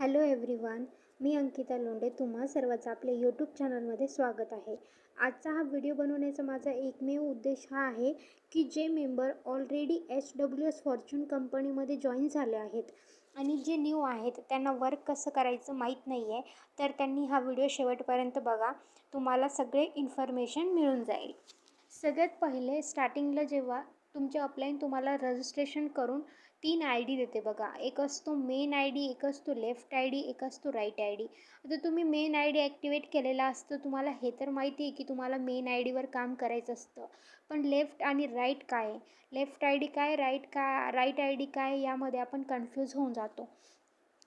Hello everyone मी अंकिता लोंडे तुम्हा सर्वांचं आपल्या यूट्यूब चॅनलमध्ये स्वागत आहे. आजचा हा व्हिडिओ बनवण्याचा माझा एकमेव उद्देश हा आहे की जे member already H W S fortune कंपनीमध्ये जॉईन झाले आहेत आणि जे न्यू आहेत त्यांना वर्क कसं करायचं माहीत नाही आहे तर त्यांनी हा व्हिडिओ शेवटपर्यंत बघा. तुम्हाला सगळे इन्फॉर्मेशन मिळून जाईल. सगळ्यात पहिले स्टार्टिंगला जेव्हा तुमचे अपलाईन तुम्हाला रजिस्ट्रेशन करून तीन आय डी देते बघा. एक असतो मेन आय डी एक असतो लेफ्ट आय डी एक असतो राईट आय डी. आता तुम्ही मेन आय डी ॲक्टिवेट केलेला असतं तुम्हाला हे तर माहिती आहे की तुम्हाला मेन आय डीवर काम करायचं असतं. पण लेफ्ट आणि राईट काय? आहे लेफ्ट आय डी काय राईट का राईट आय डी काय यामध्ये आपण कन्फ्यूज होऊन जातो.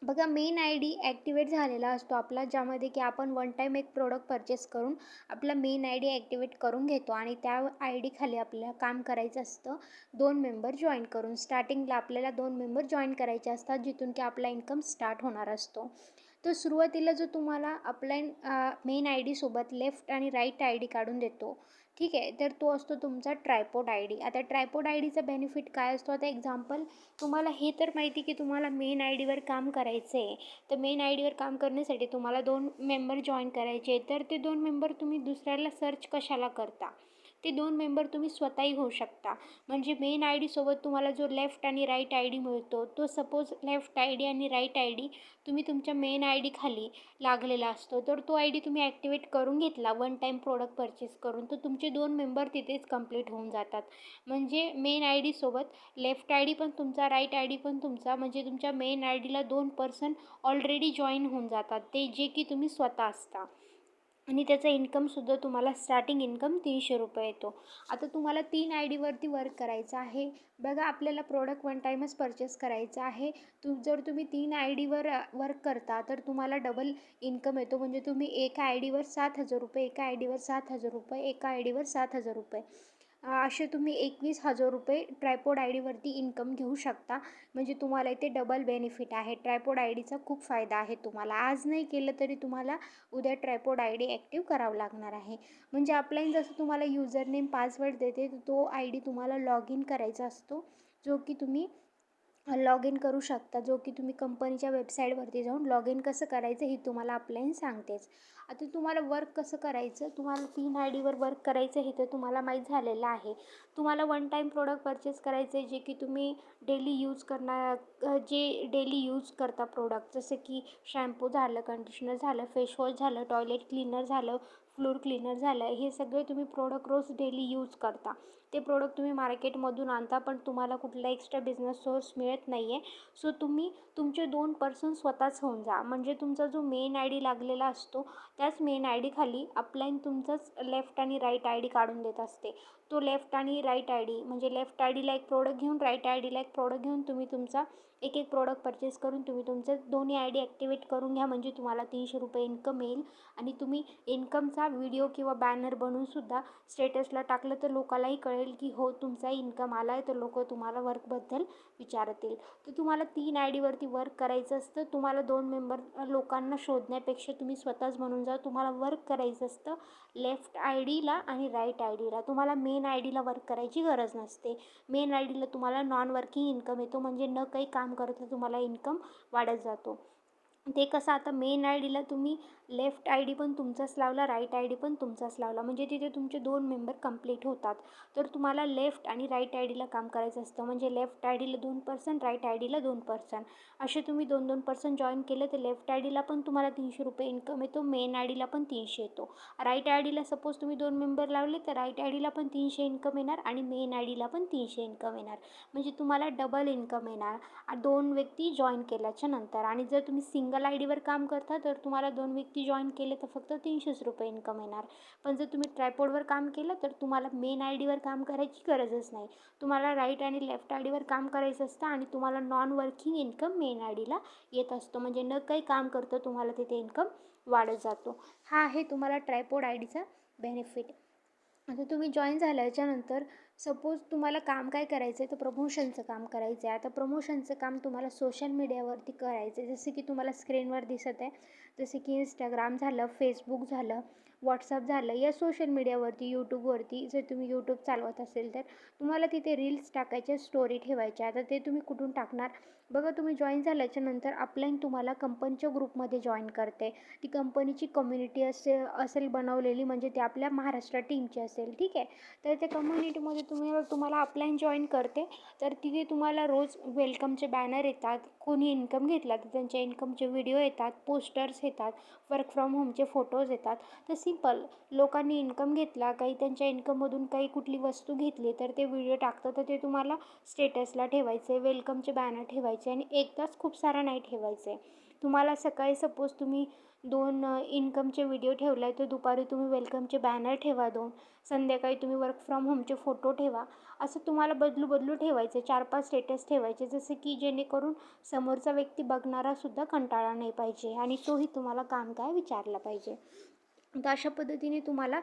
बघा मेन आय डी ॲक्टिवेट झालेला असतो आपला ज्यामध्ये की आपण वन टाईम एक प्रोडक्ट परचेस करून आपला मेन आय डी ॲक्टिवेट करून घेतो आणि त्या आय डी खाली आपल्याला काम करायचं असतं. दोन मेंबर जॉईन करून स्टार्टिंगला आपल्याला दोन मेंबर जॉईन करायचे असतात जिथून की आपला इन्कम स्टार्ट होणार असतो. तर सुरुवातीला जो तुम्हाला आपला मेन आय डीसोबत लेफ्ट आणि राईट आय डी काढून देतो. ठीक आहे तर तो असतो तुमचा ट्रायपोड आय डी आता ट्रायपोड आय डीचा बेनिफिट काय असतो? आता एक्झाम्पल तुम्हाला हे तर माहिती की तुम्हाला मेन आय डीवर काम करायचं आहे. तर मेन आय डीवर काम करण्यासाठी तुम्हाला दोन मेंबर जॉईन करायचे तर ते दोन मेंबर तुम्ही दुसऱ्याला सर्च कशाला करता? ते दोन मेंबर तुम्ही स्वतःही होऊ शकता म्हणजे मेन आय डीसोबत तुम्हाला जो लेफ्ट आणि राईट आय डी मिळतो तो सपोज लेफ्ट आय डी आणि राईट आय डी तुम्ही तुमच्या मेन आय डी खाली लागलेला असतो तर तो आय डी तुम्ही ॲक्टिवेट करून घेतला वन टाईम प्रोडक्ट परचेस करून तर तुमचे दोन मेंबर तिथेच कंप्लीट होऊन जातात म्हणजे मेन आय डीसोबत लेफ्ट आय डी पण तुमचा राईट आय डी पण तुमचा म्हणजे तुमच्या मेन आय डीला दोन पर्सन ऑलरेडी जॉईन होऊन जातात ते जे की तुम्ही स्वतः असता आणि त्याचा इन्कमसुद्धा तुम्हाला स्टार्टिंग इन्कम तीनशे रुपये येतो. आता तुम्हाला तीन आय डीवरती वर्क करायचं आहे. बघा आपल्याला प्रोडक्ट वन टाईमच परचेस करायचं आहे. तू जर तुम्ही तीन आय डीवर वर्क करता तर तुम्हाला डबल इन्कम येतो. म्हणजे तुम्ही एका आय डीवर सात हजार रुपये एका आय डीवर सात हजार रुपये एका आय डीवर सात हजार रुपये. असे तुम्ही एकवीस हजार रुपये ट्रायपोड आय डीवरती इन्कम घेऊ शकता. म्हणजे तुम्हाला इथे डबल बेनिफिट आहे. ट्रायपोड आय डीचा खूप फायदा आहे तुम्हाला. आज नाही केलं तरी तुम्हाला उद्या ट्रायपोड आय डी ॲक्टिव्ह करावं लागणार आहे. म्हणजे अपलाईन जसं तुम्हाला युजर नेम पासवर्ड देते तो आय डी तुम्हाला लॉग इन करायचा असतो जो की तुम्ही लॉग इन करू शकता. जो की तुम्ही कंपनीच्या वेबसाईटवरती जाऊन लॉग इन कसं करायचं हे तुम्हाला अपलाईन सांगतेच. आता तुम्हाला वर्क कसं करायचं? तुम्हाला तीन आय डीवर वर्क करायचं हे तर तुम्हाला माहीत झालेलं आहे. तुम्हाला वन टाईम प्रोडक्ट परचेस करायचं आहे जे की तुम्ही डेली यूज करणार जे डेली यूज करता प्रोडक्ट जसे की शॅम्पू झालं कंडिशनर झालं फेशवॉश झालं टॉयलेट क्लीनर झालं फ्लोर क्लीनर झालं हे सगळे तुम्ही प्रोडक्ट रोज डेली यूज करता. ते प्रोडक्ट तुम्ही मार्केटमधून आणता पण तुम्हाला कुठला एक्स्ट्रा बिझनेस सोर्स मिळत नाही आहे सो तुम्ही तुमचे दोन पर्सन स्वतःच होऊन जा. म्हणजे तुमचा जो मेन आय डी लागलेला असतो त्याच मेन आय डी खाली अपलाईन तुमचाच लेफ्ट आणि राईट आय डी काढून देत असते. तो लेफ्ट आणि राईट आय डी म्हणजे लेफ्ट आय डीला एक प्रोडक्ट घेऊन राईट आय डीला एक प्रोडक्ट घेऊन तुम्ही तुमचा एक एक प्रोडक्ट परचेस करून तुम्ही तुमचे दोन्ही आय डी ॲक्टिवेट करून घ्या. म्हणजे तुम्हाला तीनशे रुपये इन्कम येईल आणि तुम्ही इन्कमचा व्हिडिओ किंवा बॅनर बनवूनसुद्धा स्टेटसला टाकलं तर लोकांनाही कळेल की हो तुमचा इन्कम आला आहे तर लोक तुम्हाला वर्कबद्दल विचारतील. तर तुम्हाला तीन आय डीवर डीवरती वर्क करायचं असतं तुम्हाला दोन मेंबर लोकांना शोधण्यापेक्षा तुम्ही स्वतःच म्हणून जा तुम्हाला वर्क करायचं असतं लेफ्ट आय डीला आणि राईट आय डीला तुम्हाला मेन आय डीला वर्क करायची गरज नसते. मेन आय डीला तुम्हाला नॉन वर्किंग इन्कम येतो म्हणजे न काही काम करता तुम्हाला इन्कम वाढत जातो. ते कसं आता मेन आय डीला तुम्ही लेफ्ट आय डी पण तुमचाच लावला राईट आय डी पण तुमचाच लावला म्हणजे तिथे तुमचे दोन मेंबर कंप्लीट होतात तर तुम्हाला लेफ्ट आणि राईट आय डीला काम करायचं असतं म्हणजे लेफ्ट आय डीला दोन पर्सन राईट आय डीला दोन पर्सन असे तुम्ही दोन दोन पर्सन जॉईन केले तर लेफ्ट आय डीला पण तुम्हाला तीनशे रुपये इन्कम येतो मेन आय डीला पण तीनशे येतो राईट आय डीला सपोज तुम्ही दोन मेंबर लावले तर राईट आय डीला पण तीनशे इन्कम येणार आणि मेन आय डीला पण तीनशे इन्कम येणार म्हणजे तुम्हाला डबल इन्कम येणार दोन व्यक्ती जॉईन केल्याच्यानंतर आणि जर तुम्ही सिंगल आय डीवर काम करता तर तुम्हाला दोन व्यक्ती जॉईन केले तर फक्त तीनशेच रुपये इन्कम येणार. पण जर तुम्ही ट्रायपोडवर काम केलं तर तुम्हाला मेन आय डीवर काम करायची गरजच नाही. तुम्हाला राईट आणि लेफ्ट आय डीवर काम करायचं असतं आणि तुम्हाला non working income main I डीला येत असतो. म्हणजे न काही काम करतं तुम्हाला तिथे इन्कम वाढत जातो. हा आहे तुम्हाला ट्रायपोड आय डीचा बेनिफिट आता तुम्ही जॉईन झाल्याच्यानंतर सपोज तुम्हाला काम काय करायचं आहे तर प्रमोशनचं काम करायचं आहे आता प्रमोशनचं काम तुम्हाला सोशल मीडियावरती करायचं आहे जसं की तुम्हाला स्क्रीनवर दिसत आहे. जसे की इंस्टाग्राम झालं फेसबुक झालं. व्हॉट्सअप झालं या सोशल मीडियावरती यूट्यूबवरती जर तुम्ही यूट्यूब चालवत असेल तर तुम्हाला तिथे रील्स टाकायच्या स्टोरी ठेवायच्या. आता ते तुम्ही कुठून टाकणार? बघा तुम्ही जॉईन झाल्याच्यानंतर अपलाईन तुम्हाला कंपनीच्या ग्रुपमध्ये जॉईन करते. ती कंपनीची कम्युनिटी असे असेल बनवलेली म्हणजे ते आपल्या महाराष्ट्र टीमची असेल ठीक आहे? तर त्या कम्युनिटीमध्ये तुम्ही तुम्हाला अपलाईन जॉईन करते. तर तिथे तुम्हाला रोज वेलकमचे बॅनर येतात. कोणी इन्कम घेतला तर त्यांच्या इन्कमचे व्हिडिओ येतात पोस्टर्स येतात वर्क फ्रॉम होमचे फोटोज येतात. तर सिंपल लोकांनी इन्कम घेतला काही त्यांच्या इन्कममधून काही कुठली वस्तू घेतली तर ते व्हिडिओ टाकतं तर ते तुम्हाला स्टेटसला ठेवायचे वेलकमचे बॅनर ठेवायचे आणि एकदाच खूप सारा नाही ठेवायचे. तुम्हाला सकाळी सपोज तुम्ही दोन इन्कमचे व्हिडिओ ठेवला आहे तर दुपारी तुम्ही वेलकमचे बॅनर ठेवा दोन. संध्याकाळी तुम्ही वर्क फ्रॉम होमचे फोटो ठेवा. असं तुम्हाला बदलू बदलू ठेवायचे चार पाच स्टेटस ठेवायचे जसे की जेणेकरून समोरचा व्यक्ती बघणारासुद्धा कंटाळा नाही पाहिजे आणि तोही तुम्हाला काम काय विचारला पाहिजे. तर अशा पद्धतीने तुम्हाला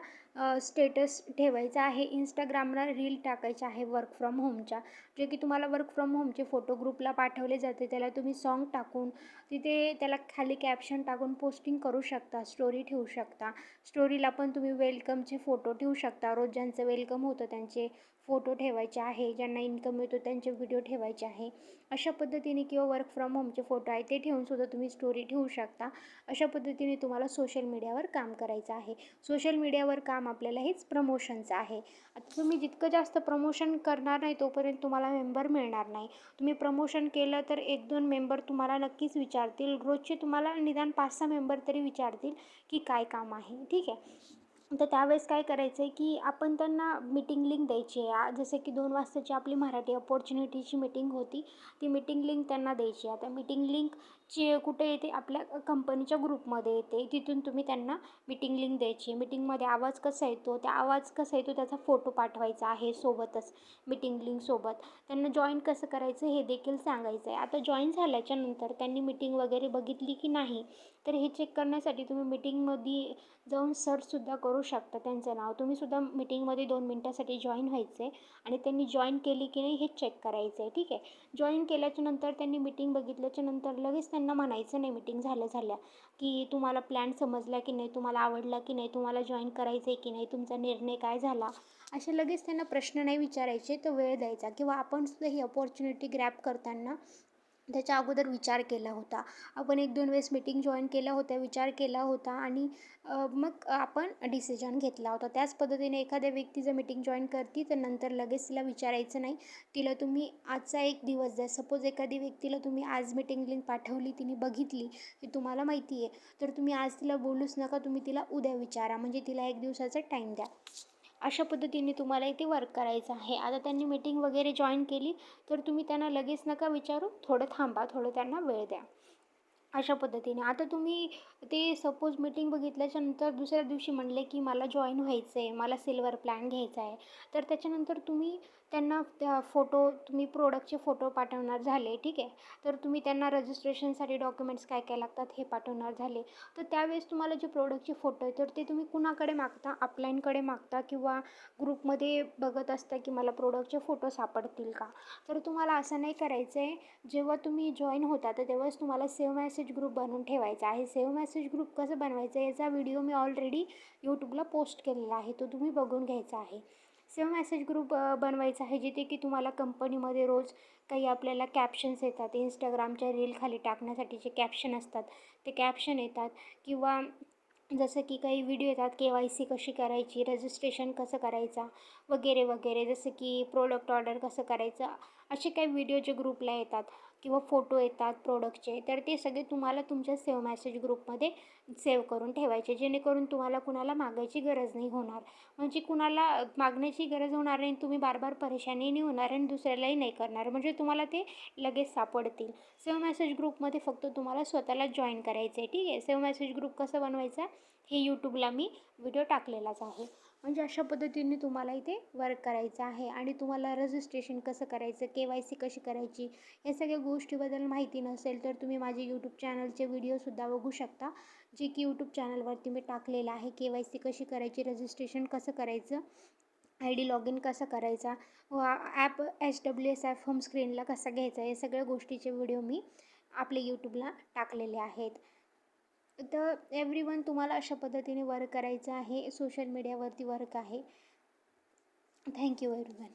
स्टेटस ठेवायचा आहे. इंस्टाग्रामला रील टाकायचे आहे वर्क फ्रॉम होमच्या जे की तुम्हाला वर्क फ्रॉम होमचे फोटो ग्रुपला पाठवले जाते त्याला तुम्ही सॉन्ग टाकून तिथे त्याला खाली कॅप्शन टाकून पोस्टिंग करू शकता स्टोरी ठेवू शकता. स्टोरीला पण तुम्ही वेलकमचे फोटो ठेवू शकता. रोज ज्यांचं वेलकम होतं त्यांचे. फोटो ठेवायचे आहे ज्यांना इन्कम मिळतो त्यांचे व्हिडिओ ठेवायचे आहे. अशा पद्धतीने किंवा वर्क फ्रॉम होमचे फोटो आहे ते ठेवूनसुद्धा तुम्ही स्टोरी ठेवू शकता. अशा पद्धतीने तुम्हाला सोशल मीडियावर काम करायचं आहे. सोशल मीडियावर काम आपल्याला हेच प्रमोशनचं आहे. आता तुम्ही जितकं जास्त प्रमोशन करणार नाही तोपर्यंत तुम्हाला मेंबर मिळणार नाही. तुम्ही प्रमोशन केलं तर एक दोन मेंबर तुम्हाला नक्कीच विचारतील. रोजचे तुम्हाला निदान पाच सहा मेंबर तरी विचारतील की काय काम आहे. ठीक आहे? तर त्यावेळेस काय करायचं आहे की आपण त्यांना मीटिंग लिंक द्यायची आहे. जसं की दोन वाजताची आपली मराठी अपॉर्च्युनिटीची मीटिंग होती. ती मीटिंग लिंक त्यांना द्यायची आहे. आता मीटिंग लिंक लिंकची कुठे येते आपल्या कंपनीच्या ग्रुपमध्ये येते तिथून तुम्ही त्यांना मिटिंग लिंक द्यायची. मीटिंगमध्ये आवाज कसा येतो त्या आवाज कसा येतो त्याचा फोटो पाठवायचा आहे सोबतच मीटिंग लिंकसोबत त्यांना जॉईन कसं करायचं हे देखील सांगायचं आहे आता जॉईन झाल्याच्यानंतर त्यांनी मीटिंग वगैरे बघितली की नाही तर हे चेक करण्यासाठी तुम्ही मीटिंगमध्ये जाऊन सर्चसुद्धा करू शकता त्यांचं नाव. तुम्हीसुद्धा मीटिंगमध्ये दोन मिनटासाठी जॉईन व्हायचं आहे आणि त्यांनी जॉईन केली की नाही हे चेक करायचं आहे ठीक आहे? जॉईन केल्याच्यानंतर त्यांनी मीटिंग बघितल्याच्या नंतर लगेच त्यांना म्हणायचं नाही मीटिंग झाल्या झाल्या की तुम्हाला प्लॅन समजला की नाही तुम्हाला आवडला की नाही तुम्हाला जॉईन करायचं आहे की नाही तुमचा निर्णय काय झाला? असे लगेच त्यांना प्रश्न नाही विचारायचे तर वेळ द्यायचा. किंवा आपण सुद्धा ही अपॉर्च्युनिटी ग्रॅप करताना त्याच्या अगोदर विचार केला होता. आपण एक दोन वेळेस मीटिंग जॉईन केल्या होत्या विचार केला होता आणि मग आपण डिसिजन घेतला होता. त्याच पद्धतीने एखाद्या व्यक्ती जर मीटिंग जॉईन करते तर नंतर लगेच तिला विचारायचं नाही. तिला तुम्ही आजचा एक दिवस द्या. सपोज एखादी व्यक्तीला तुम्ही आज मीटिंग लिंक पाठवली तिने बघितली की तुम्हाला माहिती आहे तर तुम्ही आज तिला बोलूच नका तुम्ही तिला उद्या विचारा. म्हणजे तिला एक दिवसाचा टाईम द्या. अशा पद्धतीने तुम्हाला इथे वर्क करायचं आहे. आता त्यांनी मीटिंग वगैरे जॉईन केली तर तुम्ही त्यांना लगेच नका विचारू थोडं थांबा थोडं त्यांना वेळ द्या. अशा पद्धतीने. आता तुम्ही ते सपोज मीटिंग बघितल्याच्या नंतर दुसऱ्या दिवशी म्हणले की मला जॉईन व्हायचं आहे मला सिल्वर प्लॅन घ्यायचा आहे तर त्याच्यानंतर तुम्ही त्यांना त्या फोटो तुम्ही प्रोडक्टचे फोटो पाठवणार झाले ठीक? आहे तर तुम्ही त्यांना रजिस्ट्रेशनसाठी डॉक्युमेंट्स काय काय लागतात हे पाठवणार झाले. तर त्यावेळेस तुम्हाला जे प्रोडक्टचे फोटो आहे तर ते तुम्ही कुणाकडे मागता? अपलाईनकडे मागता किंवा ग्रुपमध्ये बघत असता की मला प्रोडक्टचे फोटो सापडतील का? तर तुम्हाला असं नाही करायचं आहे जेव्हा तुम्ही जॉईन होता तर तेव्हाच तुम्हाला सेव्ह मॅसेज ग्रुप बनवून ठेवायचा आहे. सेव्ह मॅसेज ग्रुप कसं बनवायचं याचा व्हिडिओ मी ऑलरेडी यूट्यूबला पोस्ट केलेला आहे. तो तुम्ही बघून घ्यायचा आहे. सेव्ह मॅसेज ग्रुप बनवायचा आहे. जिथे की तुम्हाला कंपनीमध्ये रोज काही आपल्याला कॅप्शन्स येतात. इंस्टाग्रामच्या रील खाली टाकण्यासाठी जे कॅप्शन असतात ते कॅप्शन येतात. किंवा जसं की काही व्हिडिओ येतात. के वाय सी कशी करायची? रजिस्ट्रेशन कसं करायचा? वगैरे वगैरे. जसं की प्रोडक्ट ऑर्डर कसं करायचं? असे काही व्हिडिओ जे ग्रुपला येतात. किंवा फोटो येतात प्रोडक्टचे तर ते सगळे तुम्हाला तुमच्या सेव्ह मॅसेज ग्रुपमध्ये सेव्ह करून ठेवायचे जेणेकरून तुम्हाला कुणाला मागायची गरज नाही होणार. म्हणजे कुणाला मागण्याची गरज होणार नाही तुम्ही बार बार परेशानी नाही होणार आणि दुसऱ्यालाही नाही करणार. म्हणजे तुम्हाला ते लगेच सापडतील. सेव्ह मॅसेज ग्रुपमध्ये फक्त तुम्हाला स्वतःला जॉईन करायचं आहे ठीक आहे? सेव्ह मॅसेज ग्रुप कसं बनवायचा? हे यूट्यूबला मी व्हिडिओ टाकलेलाच आहे. म्हणजे अशा पद्धतीने तुम्हाला इथे वर्क करायचं आहे आणि तुम्हाला रजिस्ट्रेशन कसं करायचं के वाय सी कशी करायची या सगळ्या गोष्टीबद्दल माहिती नसेल तर तुम्ही माझे यूट्यूब चॅनलचे व्हिडिओसुद्धा बघू शकता जे की यूट्यूब चॅनलवरती मी टाकलेलं आहे. के वाय सी कशी करायची रजिस्ट्रेशन कसं करायचं आय डी लॉग इन कसा करायचा व app H W S F home स्क्रीनला कसा घ्यायचा या सगळ्या गोष्टीचे व्हिडिओ मी आपल्या यूट्यूबला टाकलेले आहेत. तर एव्हरी वन तुम्हाला अशा पद्धतीने वर्क करायचं आहे. सोशल मीडियावरती वर्क आहे. Thank you every one